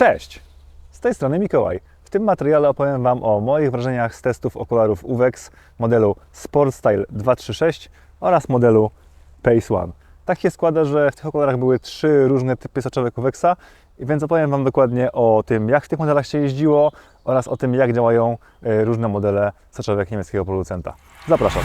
Cześć! Z tej strony Mikołaj. W tym materiale opowiem Wam o moich wrażeniach z testów okularów UVEX modelu Sport Style 236 oraz modelu Pace One. Tak się składa, że w tych okularach były trzy różne typy soczewek UVEXa, więc opowiem Wam dokładnie o tym, jak w tych modelach się jeździło oraz o tym, jak działają e, różne modele soczewek niemieckiego producenta. Zapraszam.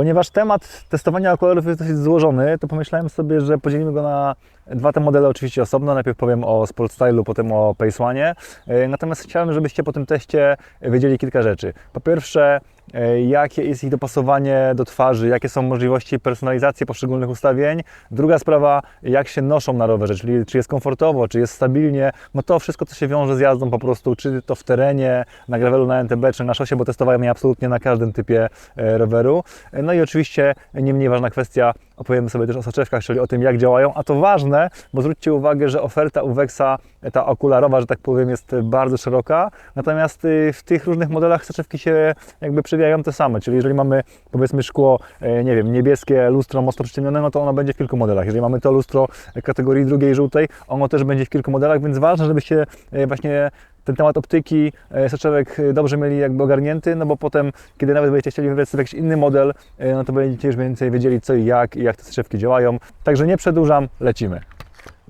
Ponieważ temat testowania okularów jest dosyć złożony, to pomyślałem sobie, że podzielimy go na dwa te modele oczywiście osobno. Najpierw powiem o Sport Stylu, potem o Pace. E, Natomiast chciałem, żebyście po tym teście wiedzieli kilka rzeczy. Po pierwsze, e, jakie jest ich dopasowanie do twarzy, jakie są możliwości personalizacji poszczególnych ustawień. Druga sprawa, jak się noszą na rowerze, czyli czy jest komfortowo, czy jest stabilnie. No to wszystko, co się wiąże z jazdą po prostu, czy to w terenie, na gravelu, na NTB, czy na szosie, bo testowałem je absolutnie na każdym typie e, roweru. No i oczywiście nie mniej ważna kwestia, opowiemy sobie też o soczewkach, czyli o tym, jak działają. A to ważne, bo zwróćcie uwagę, że oferta Uwexa, ta okularowa, że tak powiem, jest bardzo szeroka. Natomiast y, w tych różnych modelach soczewki się jakby przewijają te same. Czyli jeżeli mamy powiedzmy szkło, e, nie wiem, niebieskie lustro mocno przyciemnione, no to ono będzie w kilku modelach. Jeżeli mamy to lustro kategorii drugiej żółtej, ono też będzie w kilku modelach, więc ważne, żebyście e, właśnie ten temat optyki, e, soczewek e, dobrze mieli jakby ogarnięty, no bo potem, kiedy nawet będziecie chcieli wybrać sobie jakiś inny model, e, no to będziecie już więcej wiedzieli co i jak i jak te soczewki działają. Także nie przedłużam, lecimy.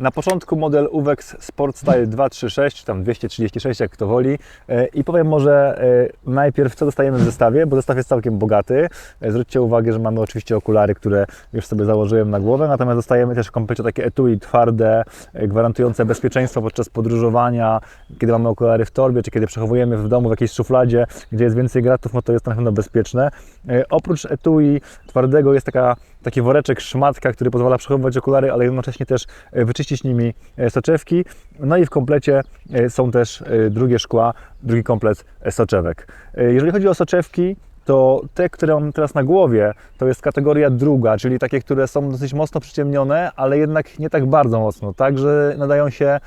Na początku model UVEX Sport Style 236, czy tam 236, jak kto woli. E, I powiem może e, najpierw, co dostajemy w zestawie, bo zestaw jest całkiem bogaty. E, Zwróćcie uwagę, że mamy oczywiście okulary, które już sobie założyłem na głowę, natomiast dostajemy też w komplecie takie etui twarde, gwarantujące bezpieczeństwo podczas podróżowania, kiedy mamy okulary w torbie, czy kiedy przechowujemy w domu w jakiejś szufladzie, gdzie jest więcej gratów, no to jest na pewno bezpieczne. Oprócz etui twardego jest taka, taki woreczek szmatka, który pozwala przechowywać okulary, ale jednocześnie też e, wyczyścić nimi e, soczewki. No i w komplecie e, są też drugie szkła, drugi komplet soczewek. Jeżeli chodzi o soczewki, to te, które mam teraz na głowie, to jest kategoria druga, czyli takie, które są dosyć mocno przyciemnione, ale jednak nie tak bardzo mocno, tak, że nadają się e,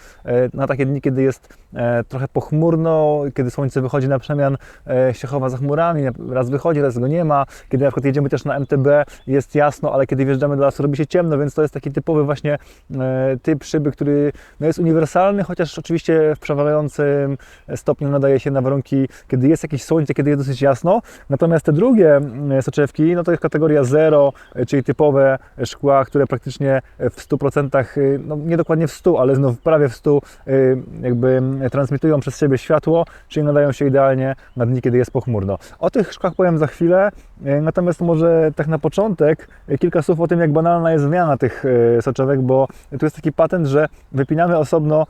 na takie dni, kiedy jest e, trochę pochmurno, kiedy słońce wychodzi na przemian, e, się chowa za chmurami, raz wychodzi, raz go nie ma, kiedy na przykład jedziemy też na MTB, jest jasno, ale kiedy wjeżdżamy do lasu, robi się ciemno, więc to jest taki typowy właśnie typ szyby, który no, jest uniwersalny, chociaż oczywiście w przeważającym stopniu nadaje się na warunki, kiedy jest jakieś słońce, kiedy jest dosyć jasno, Natomiast te drugie mm, soczewki, no to jest kategoria 0, czyli typowe szkła, które praktycznie w 100%, y, no nie dokładnie w 100, ale znów prawie w 100 y, jakby transmitują przez siebie światło, czyli nadają się idealnie na dni, kiedy jest pochmurno. O tych szkłach powiem za chwilę, natomiast może tak na początek kilka słów o tym, jak banalna jest zmiana tych soczewek, bo tu jest taki patent, że wypinamy osobno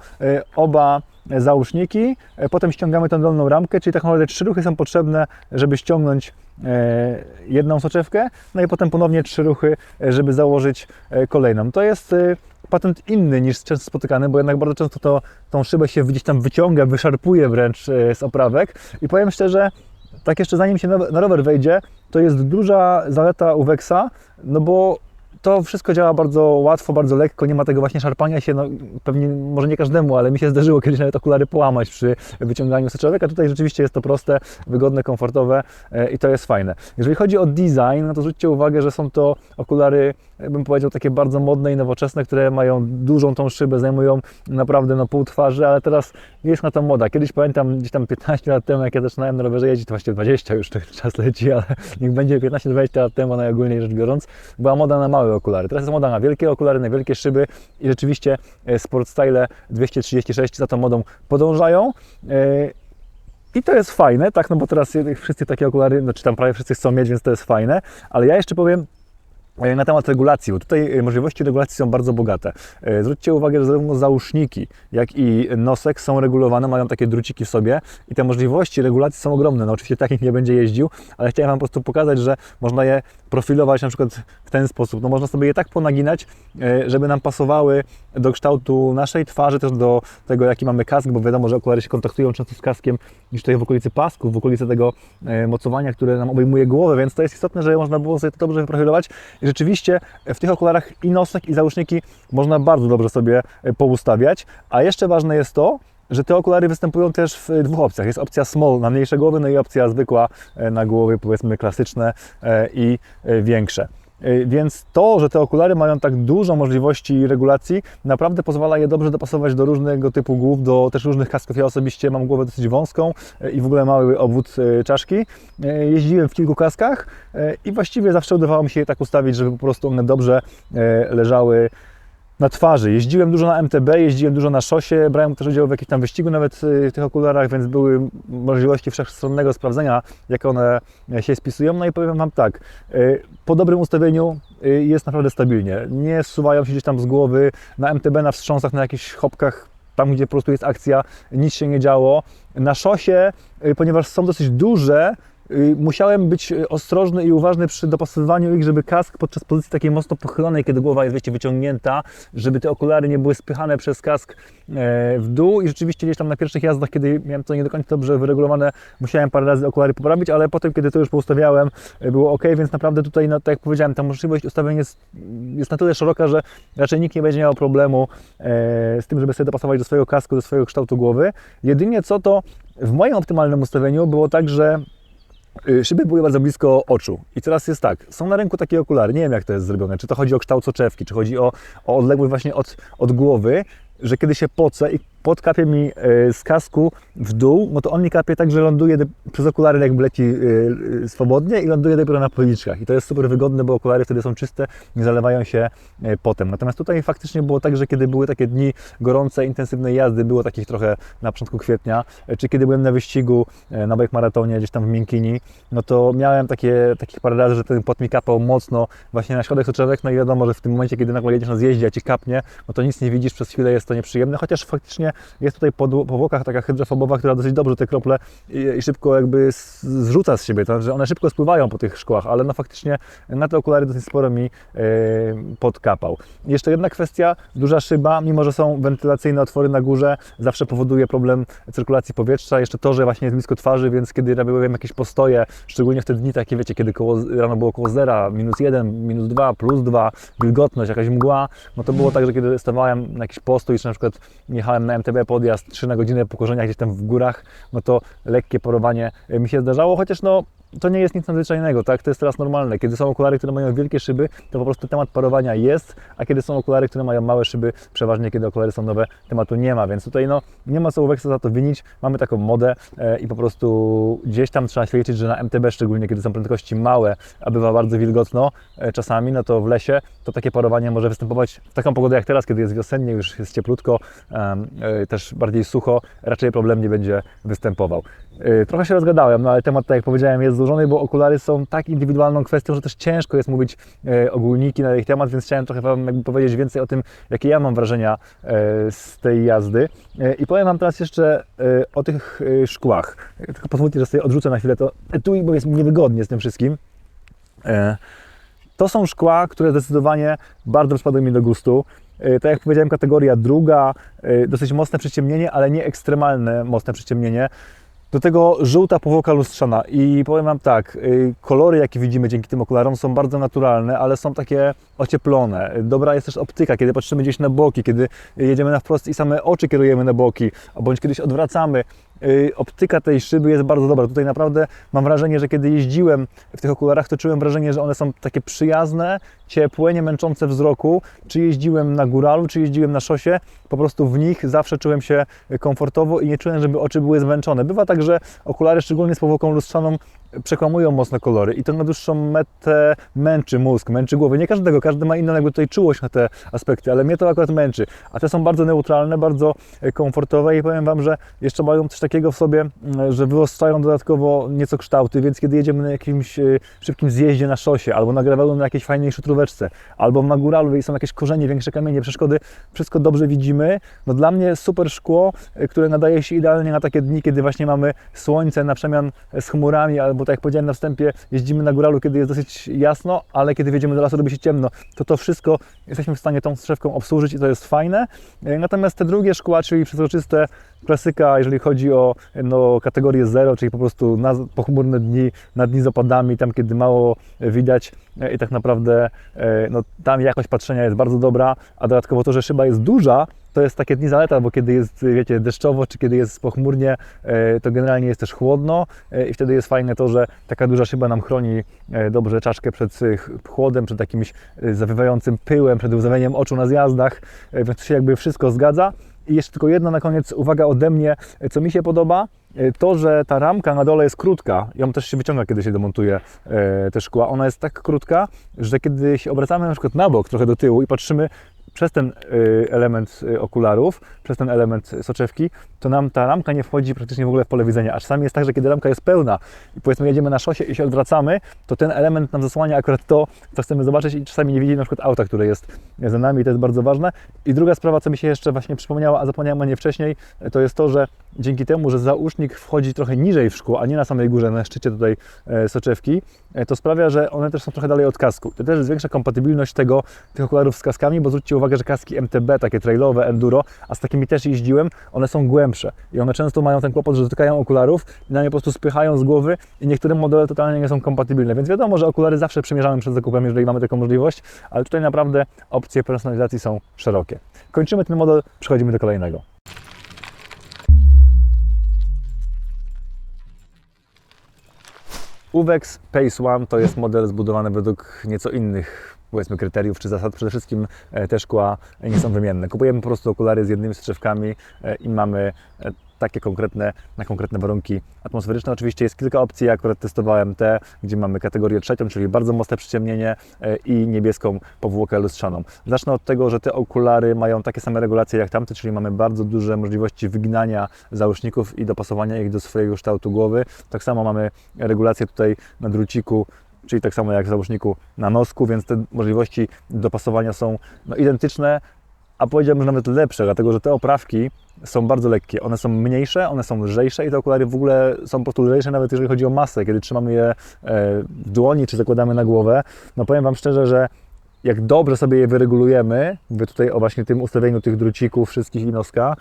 oba załóżniki, e, potem ściągamy tą dolną ramkę, czyli tak naprawdę trzy ruchy są potrzebne, żeby ściągnąć e, jedną soczewkę, no i potem ponownie trzy ruchy, e, żeby założyć kolejną. To jest patent inny niż często spotykany, bo jednak bardzo często to, tą szybę się gdzieś tam wyciąga, wyszarpuje wręcz z oprawek. I powiem szczerze, tak jeszcze zanim się na, na rower wejdzie, to jest duża zaleta Uwexa, no bo to wszystko działa bardzo łatwo, bardzo lekko, nie ma tego właśnie szarpania się, no pewnie może nie każdemu, ale mi się zdarzyło kiedyś nawet okulary połamać przy wyciąganiu soczewek, a tutaj rzeczywiście jest to proste, wygodne, komfortowe e, i to jest fajne. Jeżeli chodzi o design, no to zwróćcie uwagę, że są to okulary, bym powiedział, takie bardzo modne i nowoczesne, które mają dużą tą szybę, zajmują naprawdę no, pół twarzy, ale teraz jest na to moda. Kiedyś pamiętam gdzieś tam 15 lat temu, jak ja zaczynałem na rowerze jeździć, to właściwie 20 już ten czas leci, ale niech będzie 15-20 lat temu najogólniej rzecz biorąc, była moda na małe okulary. Teraz jest moda na wielkie okulary, na wielkie szyby i rzeczywiście e, Sport Style 236 za tą modą podążają. E, I to jest fajne, tak, no bo teraz wszyscy takie okulary, no czy tam prawie wszyscy chcą mieć, więc to jest fajne, ale ja jeszcze powiem, na temat regulacji, bo tutaj e, możliwości regulacji są bardzo bogate. E, Zwróćcie uwagę, że zarówno załóżniki, jak i nosek są regulowane, mają takie druciki w sobie i te możliwości regulacji są ogromne. No oczywiście takich nie będzie jeździł, ale chciałem Wam po prostu pokazać, że można je profilować na przykład w ten sposób. No można sobie je tak ponaginać, żeby nam pasowały do kształtu naszej twarzy, też do tego, jaki mamy kask, bo wiadomo, że okulary się kontaktują często z kaskiem niż tutaj w okolicy pasków, w okolicy tego mocowania, które nam obejmuje głowę, więc to jest istotne, że można było sobie to dobrze wyprofilować. I rzeczywiście w tych okularach i nosek, i załóżniki można bardzo dobrze sobie poustawiać. A jeszcze ważne jest to, że te okulary występują też w dwóch opcjach. Jest opcja small na mniejsze głowy, no i opcja zwykła e, na głowy powiedzmy klasyczne e, i e, większe. E, Więc to, że te okulary mają tak dużo możliwości regulacji, naprawdę pozwala je dobrze dopasować do różnego typu głów, do też różnych kasków. Ja osobiście mam głowę dosyć wąską e, i w ogóle mały obwód e, czaszki. Jeździłem w kilku kaskach i właściwie zawsze udawało mi się je tak ustawić, żeby po prostu one dobrze leżały na twarzy. Jeździłem dużo na MTB, jeździłem dużo na szosie, brałem też udział w jakimś tam wyścigu nawet y, w tych okularach, więc były możliwości wszechstronnego sprawdzenia, jak one się spisują. No i powiem Wam tak, y, po dobrym ustawieniu y, jest naprawdę stabilnie. Nie zsuwają się gdzieś tam z głowy, na MTB, na wstrząsach, na jakichś hopkach, tam gdzie po prostu jest akcja, nic się nie działo. Na szosie, ponieważ są dosyć duże, musiałem być y, ostrożny i uważny przy dopasowywaniu ich, żeby kask podczas pozycji takiej mocno pochylonej, kiedy głowa jest wiecie, wyciągnięta, żeby te okulary nie były spychane przez kask e, w dół i rzeczywiście gdzieś tam na pierwszych jazdach, kiedy miałem to nie do końca dobrze wyregulowane, musiałem parę razy okulary poprawić, ale potem, kiedy to już poustawiałem, e, było ok, więc naprawdę tutaj, no, tak jak powiedziałem, ta możliwość ustawienia jest, jest na tyle szeroka, że raczej nikt nie będzie miał problemu e, z tym, żeby sobie dopasować do swojego kasku, do swojego kształtu głowy. Jedynie co to w moim optymalnym ustawieniu było tak, że Y, Szyby były bardzo blisko oczu. I teraz jest tak, są na rynku takie okulary, nie wiem jak to jest zrobione, czy to chodzi o kształt soczewki, czy chodzi o, o odległość właśnie od, od głowy, że kiedy się pocę i pot kapie mi y, z kasku w dół, no to on mi kapie tak, że ląduje przez okulary jakby leci y, y, swobodnie i ląduje dopiero na policzkach. I to jest super wygodne, bo okulary wtedy są czyste, nie zalewają się potem. Natomiast tutaj faktycznie było tak, że kiedy były takie dni gorące, intensywnej jazdy, było takich trochę na początku kwietnia, czy kiedy byłem na wyścigu na bike maratonie gdzieś tam w Miękini, no to miałem takie, takich parę razy, że ten pot mi kapał mocno właśnie na środek soczewek, no i wiadomo, że w tym momencie, kiedy nagle jedziesz na zjeździe, a Ci kapnie, no to nic nie widzisz, przez chwilę jest to nieprzyjemne, chociaż faktycznie jest tutaj po powłokach taka hydrofobowa, która dosyć dobrze te krople i, szybko jakby zrzuca z siebie, to znaczy one szybko spływają po tych szkłach, ale no faktycznie na te okulary dosyć sporo mi e, podkapał. Jeszcze jedna kwestia, duża szyba, mimo że są wentylacyjne otwory na górze, zawsze powoduje problem cyrkulacji powietrza, jeszcze to, że właśnie jest blisko twarzy, więc kiedy robiłem jakieś postoje, szczególnie w te dni takie, wiecie, kiedy koło, rano było koło zera, minus jeden, minus dwa, plus dwa, wilgotność, jakaś mgła, no to było tak, że kiedy stawałem na jakiś postój, czy na przykład jechałem na MTB podjazd 3 na godzinę po korzeniach gdzieś tam w górach, no to lekkie parowanie e, mi się zdarzało, chociaż no to nie jest nic nadzwyczajnego, tak? To jest teraz normalne. Kiedy są okulary, które mają wielkie szyby, to po prostu temat parowania jest, a kiedy są okulary, które mają małe szyby, przeważnie kiedy okulary są nowe, tematu nie ma, więc tutaj no nie ma co Uwexa za to winić. Mamy taką modę e, i po prostu gdzieś tam trzeba się liczyć, że na MTB, szczególnie kiedy są prędkości małe, a bywa bardzo wilgotno e, czasami, no to w lesie to takie parowanie może występować w taką pogodę jak teraz, kiedy jest wiosennie, już jest cieplutko, em, e, też bardziej sucho, raczej problem nie będzie występował. E, Trochę się rozgadałem, no ale temat, tak jak powiedziałem, jest złożony, bo okulary są tak indywidualną kwestią, że też ciężko jest mówić e, ogólniki na ich temat, więc chciałem trochę Wam jakby powiedzieć więcej o tym, jakie ja mam wrażenia e, z tej jazdy. E, I powiem Wam teraz jeszcze o tych szkłach. Tylko pozwólcie, że sobie odrzucę na chwilę to etui, bo jest mi niewygodnie z tym wszystkim. To są szkła, które zdecydowanie bardzo przypadły mi do gustu. Tak jak powiedziałem, kategoria druga, dosyć mocne przyciemnienie, ale nie ekstremalne mocne przyciemnienie. Do tego żółta powłoka lustrzana i powiem Wam tak, y, kolory jakie widzimy dzięki tym okularom są bardzo naturalne, ale są takie ocieplone. Dobra jest też optyka, kiedy patrzymy gdzieś na boki, kiedy jedziemy na wprost i same oczy kierujemy na boki, bądź kiedyś odwracamy. Y, Optyka tej szyby jest bardzo dobra. Tutaj naprawdę mam wrażenie, że kiedy jeździłem w tych okularach, to czułem wrażenie, że one są takie przyjazne, ciepłe, nie męczące wzroku. Czy jeździłem na góralu, czy jeździłem na szosie, po prostu w nich zawsze czułem się komfortowo i nie czułem, żeby oczy były zmęczone. Bywa tak, że okulary, szczególnie z powłoką lustrzaną, przekłamują mocno kolory i to na dłuższą metę męczy mózg, męczy głowę. Nie każdego, każdy ma inną jakby tutaj czułość na te aspekty, ale mnie to akurat męczy. A te są bardzo neutralne, bardzo e, komfortowe i powiem Wam, że jeszcze mają coś takiego w sobie, m, że wyostrzają dodatkowo nieco kształty, więc kiedy jedziemy na jakimś e, szybkim zjeździe na szosie, albo na gravelu na jakiejś fajnej szutróweczce, albo na góralu i są jakieś korzenie, większe kamienie, przeszkody, wszystko dobrze widzimy. No dla mnie super szkło, e, które nadaje się idealnie na takie dni, kiedy właśnie mamy słońce na przemian z chmurami, albo tak jak powiedziałem na wstępie, jeździmy na góralu, kiedy jest dosyć jasno, ale kiedy wjedziemy do lasu, robi się ciemno. To to wszystko jesteśmy w stanie tą strzewką obsłużyć i to jest fajne. E, Natomiast te drugie szkła, czyli przezroczyste, klasyka, jeżeli chodzi o no, kategorię zero, czyli po prostu na pochmurne dni, na dni z opadami, tam kiedy mało widać e, i tak naprawdę e, no, tam jakość patrzenia jest bardzo dobra, a dodatkowo to, że szyba jest duża, to jest takie dni zaleta, bo kiedy jest, wiecie, deszczowo, czy kiedy jest pochmurnie, e, to generalnie jest też chłodno e, i wtedy jest fajne to, że taka duża szyba nam chroni e, dobrze czaszkę przed ch- chłodem, przed jakimś zawiewającym pyłem, przed łzawieniem oczu na zjazdach, więc tu się jakby wszystko zgadza. I jeszcze tylko jedna na koniec uwaga ode mnie, co mi się podoba, to, że ta ramka na dole jest krótka. Ją też się wyciąga, kiedy się demontuje te szkła. Ona jest tak krótka, że kiedy się obracamy na przykład na bok, trochę do tyłu i patrzymy przez ten y, element okularów, przez ten element soczewki, to nam ta ramka nie wchodzi praktycznie w ogóle w pole widzenia. A czasami jest tak, że kiedy ramka jest pełna i powiedzmy jedziemy na szosie i się odwracamy, to ten element nam zasłania akurat to, co chcemy zobaczyć i czasami nie widzimy na przykład auta, które jest za nami i to jest bardzo ważne. I druga sprawa, co mi się jeszcze właśnie przypomniała, a zapomniałem o niej wcześniej, to jest to, że dzięki temu, że zausznik wchodzi trochę niżej w szkło, a nie na samej górze, na szczycie tutaj e, soczewki, e, to sprawia, że one też są trochę dalej od kasku. To też zwiększa kompatybilność tego, tych okularów z kaskami, bo zwróćcie uwagę, że kaski MTB, takie trailowe, enduro, a z takimi też jeździłem, one są głębsze i one często mają ten kłopot, że dotykają okularów i na nie po prostu spychają z głowy i niektóre modele totalnie nie są kompatybilne, więc wiadomo, że okulary zawsze przymierzamy przed zakupem, jeżeli mamy taką możliwość, ale tutaj naprawdę opcje personalizacji są szerokie. Kończymy ten model, przechodzimy do kolejnego. Uvex Pace One to jest model zbudowany według nieco innych powiedzmy kryteriów czy zasad. Przede wszystkim e, te szkła nie są wymienne. Kupujemy po prostu okulary z jednymi strzewkami e, i mamy e, takie konkretne, na konkretne warunki atmosferyczne. Oczywiście jest kilka opcji, ja akurat testowałem te, gdzie mamy kategorię trzecią, czyli bardzo mocne przyciemnienie i niebieską powłokę lustrzaną. Zacznę od tego, że te okulary mają takie same regulacje jak tamte, czyli mamy bardzo duże możliwości wyginania załóżników i dopasowania ich do swojego kształtu głowy. Tak samo mamy regulację tutaj na druciku czyli tak samo jak w załóżniku na nosku, więc te możliwości dopasowania są no, identyczne, a powiedziałbym, że nawet lepsze, dlatego że te oprawki są bardzo lekkie. One są mniejsze, one są lżejsze i te okulary w ogóle są po prostu lżejsze, nawet jeżeli chodzi o masę. Kiedy trzymamy je e, w dłoni czy zakładamy na głowę, no powiem Wam szczerze, że jak dobrze sobie je wyregulujemy, mówię tutaj o właśnie tym ustawieniu tych drucików wszystkich i noska,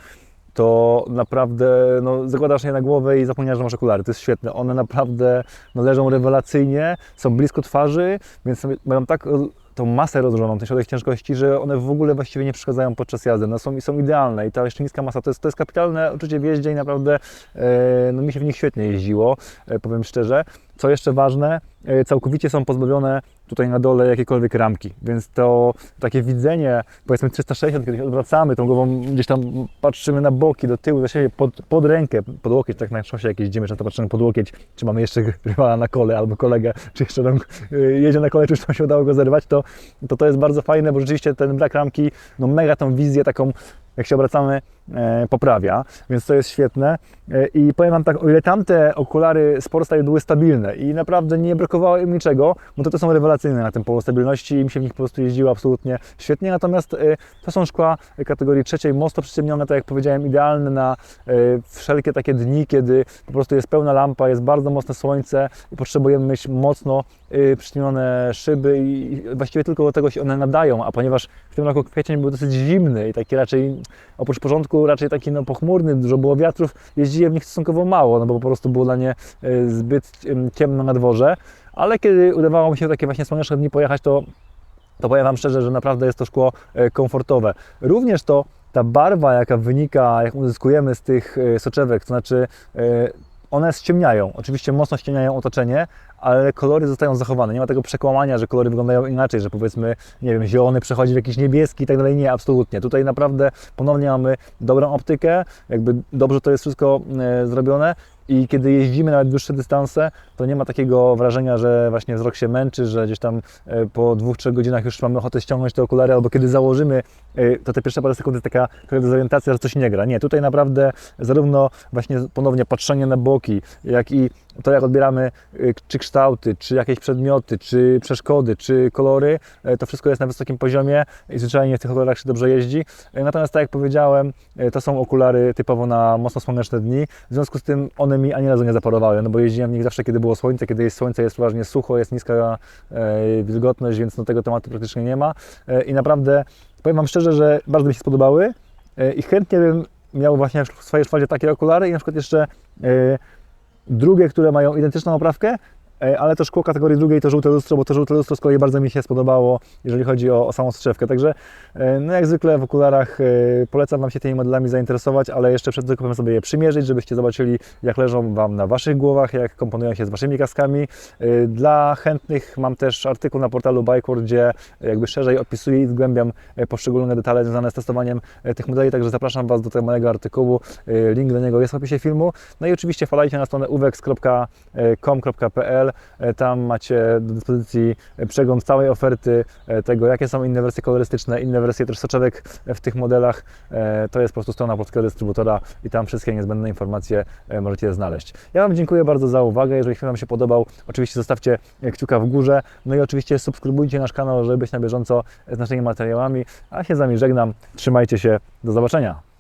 to naprawdę no, zakładasz je na głowę i zapomniałeś, że masz okulary. To jest świetne. One naprawdę no, leżą rewelacyjnie, są blisko twarzy, więc mają tak tą masę rozłożoną, ten środek ciężkości, że one w ogóle właściwie nie przeszkadzają podczas jazdy. No, są, są idealne i ta jeszcze niska masa to jest, to jest kapitalne uczucie w jeździe i naprawdę e, no, mi się w nich świetnie jeździło, e, powiem szczerze. Co jeszcze ważne, e, całkowicie są pozbawione tutaj na dole jakiejkolwiek ramki, więc to takie widzenie, powiedzmy 360, kiedy się odwracamy tą głową, gdzieś tam patrzymy na boki, do tyłu, za siebie, pod, pod rękę, pod łokieć, tak na szosie jak jeździmy, często patrzymy pod łokieć, czy mamy jeszcze rywala na kole, albo kolegę, czy jeszcze tam jedzie na kole, czy już tam się udało go zerwać, to, to to jest bardzo fajne, bo rzeczywiście ten brak ramki, no mega tą wizję taką jak się obracamy, poprawia, więc to jest świetne. E, I powiem Wam tak, o ile tamte okulary Sportstyle były stabilne i naprawdę nie brakowało im niczego, no to te są rewelacyjne na tym polu stabilności i mi się w nich po prostu jeździło absolutnie świetnie, natomiast e, to są szkła kategorii trzeciej, mocno przyciemnione, tak jak powiedziałem, idealne na e, wszelkie takie dni, kiedy po prostu jest pełna lampa, jest bardzo mocne słońce i potrzebujemy mieć mocno e, przyciemnione szyby i właściwie tylko do tego się one nadają, a ponieważ w tym roku kwiecień był dosyć zimny i taki raczej, oprócz porządku, raczej taki no, pochmurny, dużo było wiatrów, jeździłem w nich stosunkowo mało, no bo po prostu było dla nie e, zbyt em, ciemno na dworze, ale kiedy udawało mi się takie właśnie słoneczne dni pojechać, to, to powiem Wam szczerze, że naprawdę jest to szkło e, komfortowe. Również to ta barwa, jaka wynika, jak uzyskujemy z tych e, soczewek, to znaczy one ściemniają. Oczywiście mocno ściemniają otoczenie, ale kolory zostają zachowane. Nie ma tego przekłamania, że kolory wyglądają inaczej, że powiedzmy, nie wiem, zielony przechodzi w jakiś niebieski i tak dalej. Nie, absolutnie. Tutaj naprawdę ponownie mamy dobrą optykę, jakby dobrze to jest wszystko e, zrobione i kiedy jeździmy nawet dłuższe dystanse, to nie ma takiego wrażenia, że właśnie wzrok się męczy, że gdzieś tam e, po dwóch, trzech godzinach już mamy ochotę ściągnąć te okulary, albo kiedy założymy, e, to te pierwsze parę sekund jest taka dezorientacja, że coś nie gra. Nie, tutaj naprawdę zarówno właśnie ponownie patrzenie na boki, jak i to, jak odbieramy y, czy kształty, czy jakieś przedmioty, czy przeszkody, czy kolory, e, to wszystko jest na wysokim poziomie i zwyczajnie w tych okularach się dobrze jeździ. E, Natomiast tak jak powiedziałem, to są okulary typowo na mocno słoneczne dni, w związku z tym one mi ani razu nie zaparowały, no bo jeździłem w nich zawsze, kiedy było słońce, kiedy jest słońce, jest przeważnie sucho, jest niska wilgotność, więc no, tego tematu praktycznie nie ma i naprawdę powiem Wam szczerze, że bardzo mi się spodobały i chętnie bym miał właśnie w swojej szwadzie takie okulary i na przykład jeszcze drugie, które mają identyczną oprawkę, ale to szkło kategorii drugiej to żółte lustro, bo to żółte lustro z kolei bardzo mi się spodobało, jeżeli chodzi o, o samą strzewkę. Także e, no jak zwykle w okularach e, polecam Wam się tymi modelami zainteresować, ale jeszcze przed zakupem sobie je przymierzyć, żebyście zobaczyli jak leżą Wam na Waszych głowach, jak komponują się z Waszymi kaskami. E, Dla chętnych mam też artykuł na portalu Bikeworld, gdzie jakby szerzej opisuję i zgłębiam e, poszczególne detale związane z testowaniem e, tych modeli, także zapraszam Was do tego mojego artykułu. E, Link do niego jest w opisie filmu. No i oczywiście wpadajcie na stronę uwex.com.pl. E, Tam macie do dyspozycji przegląd całej oferty e, tego, jakie są inne wersje kolorystyczne, inne wersje też soczewek w tych modelach. E, To jest po prostu strona polskiego dystrybutora i tam wszystkie niezbędne informacje e, możecie znaleźć. Ja Wam dziękuję bardzo za uwagę. Jeżeli film Wam się podobał, oczywiście zostawcie kciuka w górze. No i oczywiście subskrybujcie nasz kanał, żeby być na bieżąco z naszymi materiałami. A się z Wami żegnam. Trzymajcie się. Do zobaczenia.